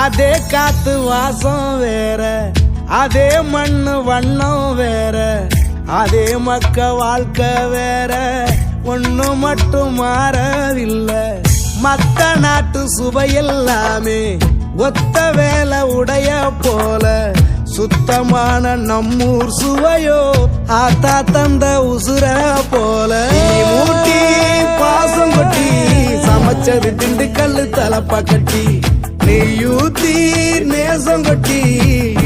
அதே காத்து வாசம் வேற அதே மண்ணு வண்ணம் வேற அதே மக்க வாழ்க்கை வேற. ஒண்ணு மட்டும் மாறவில்லை மத்த நாட்டு சுவையெல்லாமே ஒத்த வேலை உடைய போல. சுத்தமான நம்மூர் சுவையோ ஆத்தா தந்த உசுர போல. மூட்டி பாசம் கொட்டி சமைச்சது திண்டுக்கல்லு தலப்பா கட்டி. யூத்தி நேசம் கொட்டி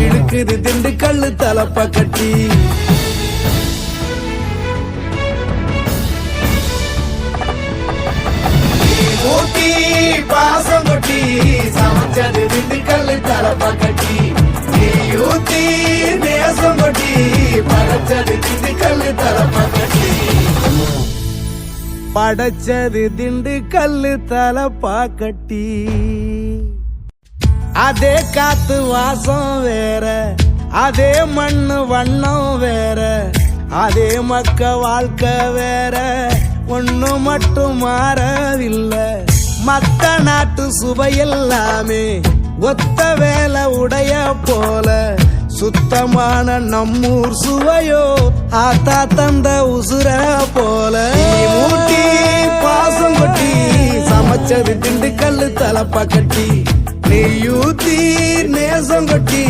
இழுக்குது திண்டுக்கல்லு தலப்ப கட்டி. ஊட்டி பாசம் கொட்டி சமைச்சது திண்டுக்கல்லு தலப்ப கட்டி. யூத்தி நேசம் கொட்டி படைச்சது திண்டுக்கல்லு தலப்ப கட்டி. படைச்சது திண்டு கல்லு தலப்பா கட்டி. அதே காத்து வாசம் வேற அதே மண்ணு வண்ணம் வேற அதே மக்க வாழ்க்கை வேற. ஒண்ணு மட்டும் மாறவில்லை மத்த நாட்டு சுவையெல்லாமே ஒத்த வேலை உடைய போல. சுத்தமான நம்மூர் சுவையோ ஆத்தா தந்த உசுர போல. மூட்டி பாசம் கொட்டி சமைச்சது திண்டுக்கல்லு தலப்பா கட்டி. நெய்யூத்தி நேசம் கொட்டி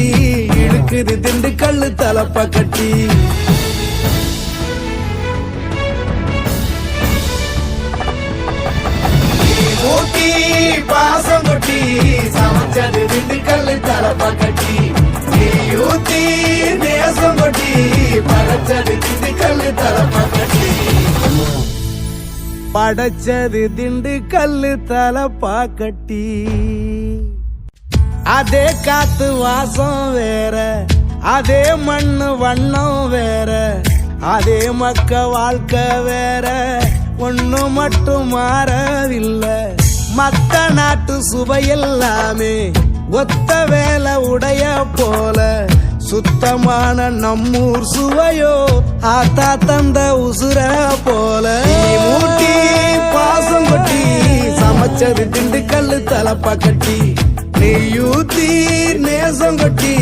இழுக்குது திண்டுக்கல்லு தலப்பா கட்டி ஊட்டி பாசம் கொட்டி சமைச்சது திண்டுக்கல்லு தலப்பா கட்டி நெய்யூத்தி நேசம் கொட்டி படைச்சது திண்டுக்கல்லு தலப்பா கட்டி படைச்சது திண்டுக்கல்லு தலப்பா கட்டி அதே காத்து வாசம் வேற அதே மண்ணு வண்ணம் வேற அதே மக்க வாழ்க்கை வேற. ஒண்ணு மட்டும் மாறவில்லை மத்த நாட்டு சுவையெல்லாமே ஒத்த வேலை உடைய போல. சுத்தமான நம்மூர் சுவையோ ஆத்தா தந்த உசுர போல. மூட்டி பாசம் கொட்டி சமைச்சது திண்டுக்கல்லு தலப்பா கட்டி. நெய்யூத்தி நேசம் கொட்டி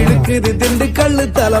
இழுக்குது திண்டுக்கல்லு தலை